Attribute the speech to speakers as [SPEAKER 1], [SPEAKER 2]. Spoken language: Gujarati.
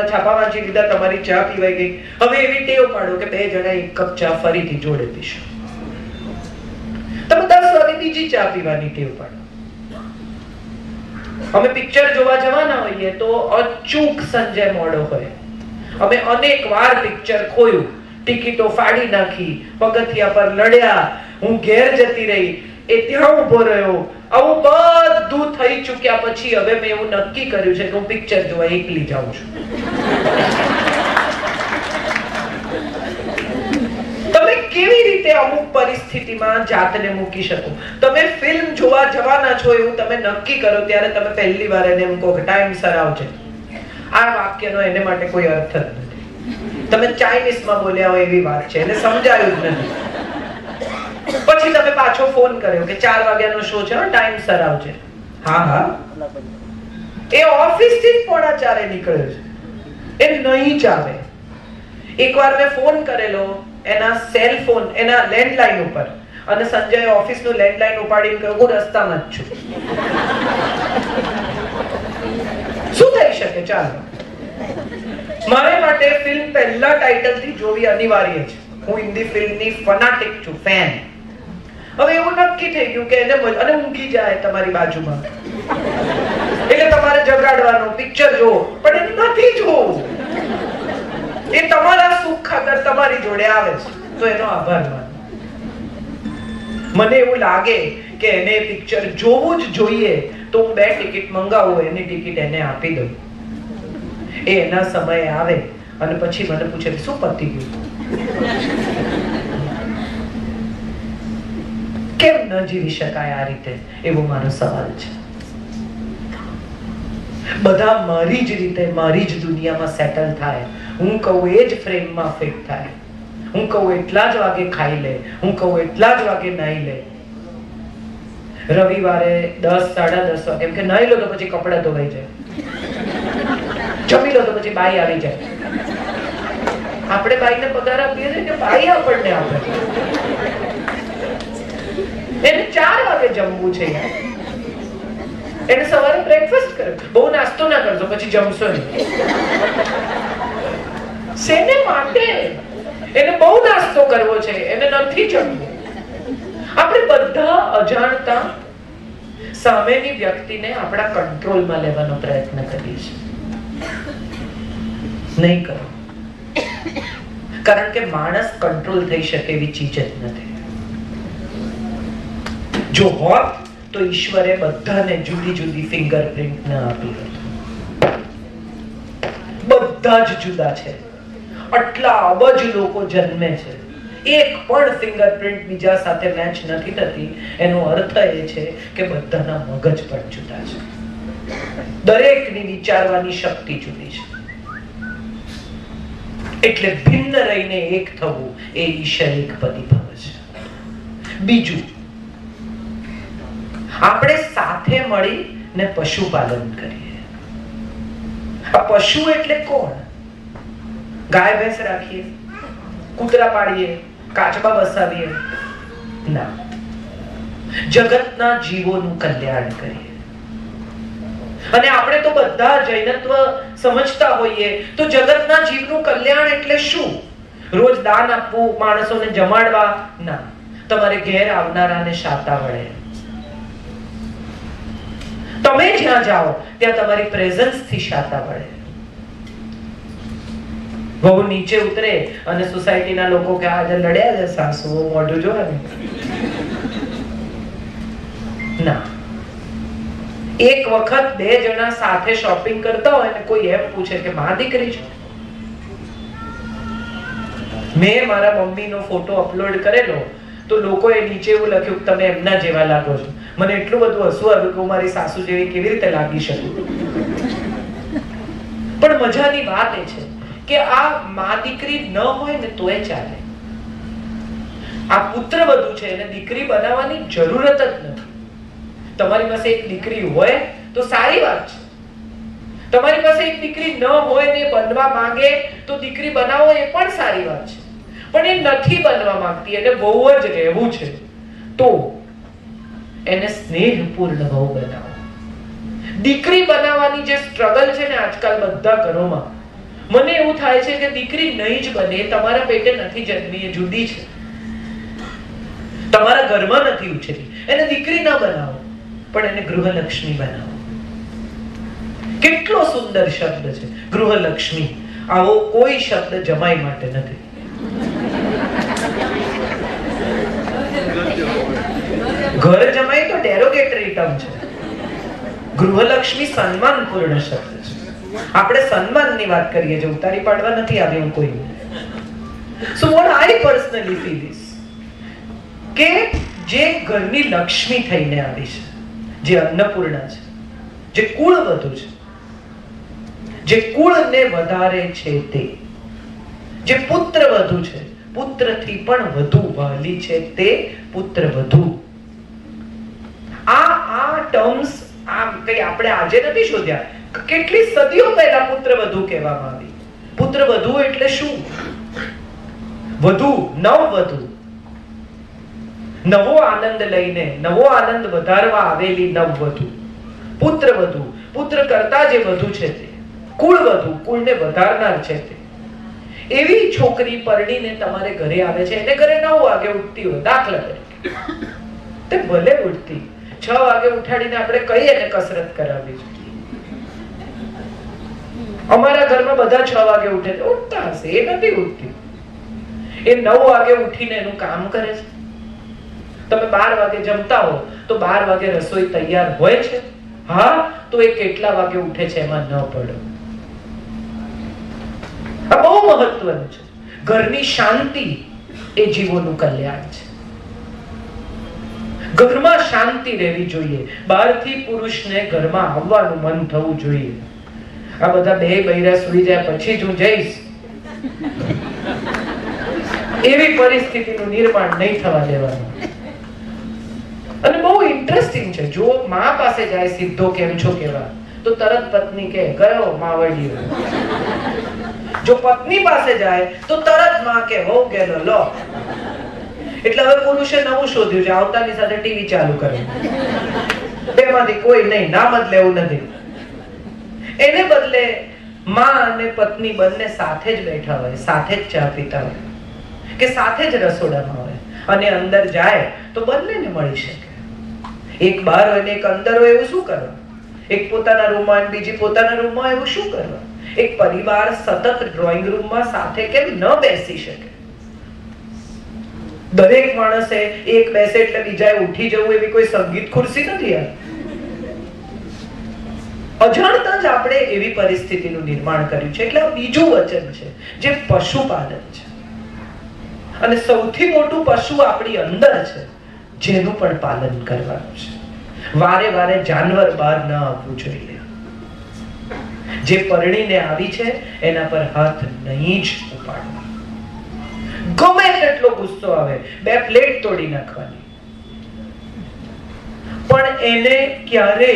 [SPEAKER 1] છાપા વાંચી લીધા તમારી ચા પીવાઈ ગઈ. હવે એવી ટેવ પાડો કે બે જણા એક કપ ચા ફરીથી જોડે પીશું. તમે દસ વાગે બીજી ચા પીવાની ટેવ પાડો. અમે પિક્ચર જોવા જવાના હોઈએ તો અચૂક સંજય મોડો હોય. અમે અનેક વાર પિક્ચર ખોયું, ટિકિટો ફાડી નાખી, પગથિયા પર લડ્યા, હું ઘેર જતી રહી એ ત્યાં ઊભો રહ્યો. આવું બધું થઈ ચૂક્યા પછી હવે મેં એવું નક્કી કર્યું છે કે હું પિક્ચર જોવા એકલી જાઉં છું. કેવી રીતે અમુક પરિસ્થિતિમાં જાતને મૂકી શકો? તમે ફિલ્મ જોવા જવાના છો એવું તમે નક્કી કરો ત્યારે તમે પહેલી વાર એને એમ કહો કે ટાઈમ સર આવજે. આ વાક્યનો એને માટે કોઈ અર્થ નથી. તમે ચાઇનીઝમાં બોલ્યા હોય એવી વાત છે, એને સમજાયું જ નથી. પછી તમે પાછો ફોન કર્યો કે ચાર વાગ્યાનો શો છે ટાઈમ સર આવજે હા હા. એ ઓફિસથી પોણા ચારે નીકળ્યો છે. એ નહીં ચાલે. એકવાર મેં ફોન કરેલો એના સેલ ફોન એના લેન્ડલાઈન ઉપર. અને સંજય ઓફિસનું લેન્ડલાઈન ઉપાડીને કહ્યું, હું રસ્તામાં જ છું. શું થઈ શકે? ચાલો. મારે માટે ફિલ્મ પહેલા ટાઇટલથી જોવી અનિવાર્ય છે. હું હિન્દી ફિલ્મની ફનાટિક છું ફેન હવે એવું નક્કી થઈ ગયું કે એને અને ઊંઘી જાય તમારી બાજુમાં. એટલે તમારે જગાડવાનો પિક્ચર જો પણ એને નથી જોવું. એ તમારા સુખ ખાતર તમારી જોડે આવે છે. તો એનો આભાર માનો. મને એવું લાગે કે એને પિક્ચર જોવું જ જોઈએ તો હું બે ટિકિટ મંગાવું, એની ટિકિટ એને આપી દઉં. એ એના સમયે આવે અને પછી મને પૂછે શું પતી ગયું? કેમ ન જીવી શકાય આ રીતે? એવો મારો સવાલ છે. બધા મારી જ રીતે મારી જ દુનિયામાં સેટલ થાય. હું કહું એ જ ફ્રેમમાં ફિટ થાય. હું કહું એટલા જ વાગે ખાઈ લે. હું કહું એટલા જ વાગે નાઈ લે. રવિવારે દસ, સાડા દસ વાગે કે નાઈ લો તો પછી કપડા ધોવાઈ જાય. જમી લો તો પછી બાઈ આવી જાય. આપણે બાઈને પગાર આપીએ છીએ કે બાઈ આપણને આપે? એને ચાર વાગે જમવું છે. એને સવારે બ્રેકફાસ્ટ કરો. બહુ નાસ્તો ના કરજો પછી જમશો નહીં. સેને માટે? એને બહુ નાસ્તો કરવો છે, એને નથી જમવું. આપણે બધા અજાણતા સામેની વ્યક્તિને આપણા કંટ્રોલમાં લેવાનો પ્રયત્ન કરીએ છીએ. નહીં કરો. કારણ કે માણસ કંટ્રોલ થઈ શકે એવી ચીજ જ નથી. જો હોત, તો ઈશ્વરે બધાને જુદી જુદી ફિંગરપ્રિન્ટ ના આપી બધા જ જુદા છે. આટલા અબજ લોકો જન્મે છે. એક પણ ફિંગરપ્રિન્ટ બીજા સાથે મેચ નથી થતી. એનો અર્થ એ છે કે બધાના મગજ પણ જુદા છે. દરેકની વિચારવાની શક્તિ જુદી છે. એટલે ભિન્ન રહીને એક થવું એ ઈશ્વરિક પ્રતિભાવ છે. બીજું આપણે સાથે મળી ને પશુપાલન કરીએ. આ પશુ એટલે કોણ? ગાય, ભેંસ રાખીએ, કૂતરા પાડીએ, કાચબા બસાવીએ ના. જગતના જીવોનું કલ્યાણ કરીએ. અને આપણે તો બધા જૈનત્વ સમજતા હોઈએ, તો જગતના જીવનું કલ્યાણ એટલે શું? રોજ દાન આપવું, માણસોને જમાડવા? ના. તમારે ઘેર આવનારાને શાતા વળે. તમે જ્યાં જાઓ, ત્યાં તમારી પ્રેઝન્સથી શાતા વળે બહુ નીચે ઉતરે અને સોસાયટીના લોકો કે આજે લડ્યા છે સાસુઓ મોઢું જોવે ને. ના. એક વખત બે જણા સાથે શોપિંગ કરતા હોય ને કોઈ એમ પૂછે કે માં દીકરી છે? મેં મારા મમ્મીનો ફોટો અપલોડ કરેલો તો લોકોએ નીચે એવું લખ્યું તમે એમના જેવા લાગો છો. મને એટલું બધું હસવું આવ્યું કે હું મારી સાસુ જેવી કેવી રીતે લાગી શકું? પણ મજાની વાત એ છે કે આ મા દીકરી ન હોય ને તોય ચાલે. આ પુત્ર વધુ છે, એને દીકરી બનાવવાની જરૂરત જ નથી. તમારી પાસે એક દીકરી હોય તો સારી વાત છે. તમારી પાસે એક દીકરી ન હોય ને બનવા માંગે તો દીકરી બનાવો એ પણ સારી વાત છે. પણ એ નથી બનવા માંગતી, એને બહુ જ રહેવું છે. તો એને સ્નેહપૂર્ણ બહુ બનાવો. દીકરી બનાવવાની જે સ્ટ્રગલ છે ને આજકાલ બધા ઘરોમાં, મને એવું થાય છે કે દીકરી નહીં જ બને, તમારા પેટે નથી જન્મી, એ જુદી છે. તમારા ઘરમાં નથી ઉછરી, એને દીકરી ના બનાવો, પણ એને ગૃહલક્ષ્મી બનાવો. કેટલો સુંદર શબ્દ છે, ગૃહલક્ષ્મી. આવો કોઈ શબ્દ જમાઈ માટે નથી. ઘર ટર્મ છે. ગૃહલક્ષ્મી સન્માનપૂર્ણ શબ્દ છે. આપણે સન્માનની વાત કરીએ જે ઉતારી પાડવા નથી આવી હું કોઈ. So what I personally feel is કે જે ઘરની લક્ષ્મી થઈને આવી છે, જે અન્નપૂર્ણા છે, જે કુળ વધુ છે, જે કુળને વધારે છે તે, જે પુત્ર વધુ છે, પુત્રથી પણ વધુ વહલી છે તે પુત્ર વધુ. આ ટર્મ્સ આમ કઈ આપણે આજે નથી શોધ્યા. કેટલી સદીઓ પહેલા પુત્ર વધુ કહેવામાં આવી? પુત્ર વધુ એટલે શું? વધુ, નવ વધુ. નવો આનંદ લઈને, નવો આનંદ વધારવા આવેલી નવ વધુ. પુત્ર વધુ. પુત્ર કરતા જે વધુ છે તે. કુળ વધુ. કુળને વધારનાર છે તે. એવી છોકરી પરણીને તમારે ઘરે આવે છે. એને ઘરે નવ વાગે ઉઠતી હોય, દાખલા તરીકે. તે ભલે ઉઠતી. છ વાગે ઉઠાડીને આપણે કહીએ ને કસરત કરાવી અમારા ઘરમાં બધા છ વાગે ઉઠે ઉઠતા હશે, એ નથી ઉઠતી. એ નવ વાગે ઉઠીને એનું કામ કરે છે. તમે બાર વાગે જમતા હો, તો બાર વાગે રસોઈ તૈયાર હોય છે? હા, તો એ કેટલા વાગે ઉઠે છે એમાં ન પડો. આ બહુ મહત્વનું છે. ઘરની શાંતિ એ જીવોનું કલ્યાણ છે. ઘરમાં શાંતિ રહેવી જોઈએ. બહારથી પુરુષને ઘરમાં આવવાનું મન થવું જોઈએ. આ બધા બે બૈરા સુઈ જાય, પછી જ હું જઈશ. એવી પરિસ્થિતિનું નિર્માણ નહીં થવા દેવાનું. અને બહુ ઇન્ટરેસ્ટિંગ છે. જો મા પાસે જાય સીધો કેમ છો કેવા. તો તરત પત્ની કે ગયો માવડીઓ. જો પત્ની પાસે જાય, તો તરતમાં કે હો ગેલો, લો. એટલે હવે પુરુષે નવું શોધ્યું છે, આવતાની સાથે ટીવી ચાલુ કરે બેમાંથી કોઈ નહીં, નામ જ લેવું નથી. એને બદલે માં અને પત્ની બંને સાથે જ બેઠા હોય, સાથે જ ચા પીતા હોય, કે સાથે જ રસોડામાં હોય, અને અંદર જાય તો બંનેને મળી શકે. એક બહાર હોય ને એક અંદર હોય એવું શું કરવા? એક પોતાના રૂમમાં અને બીજી પોતાના રૂમમાં એવું શું કરવા? એક પરિવાર સતત ડ્રોઈંગ રૂમમાં સાથે કેમ ન બેસી શકે? દરેક માણસે એક બેસે એટલે બીજાએ ઉઠી જવું એવી કોઈ સંગીત ખુરશી નથી યાર. અજાણતા જ આપણે એવી પરિસ્થિતિનું નિર્માણ કર્યું છે. એટલે બીજું વચન છે, જે પશુપાલન છે. અને સૌથી મોટું પશુ આપણી અંદર છે, જેનું પણ પાલન કરવાનું છે. વારે વારે જાનવર બહાર ન આવવું જોઈએ. જે પરણીને આવી છે, એના પર હાથ નહીં જ ઉપાડવા. ગમે તેટલો ગુસ્સો આવે બે પ્લેટ તોડી નાખવાની. પણ એને ક્યારે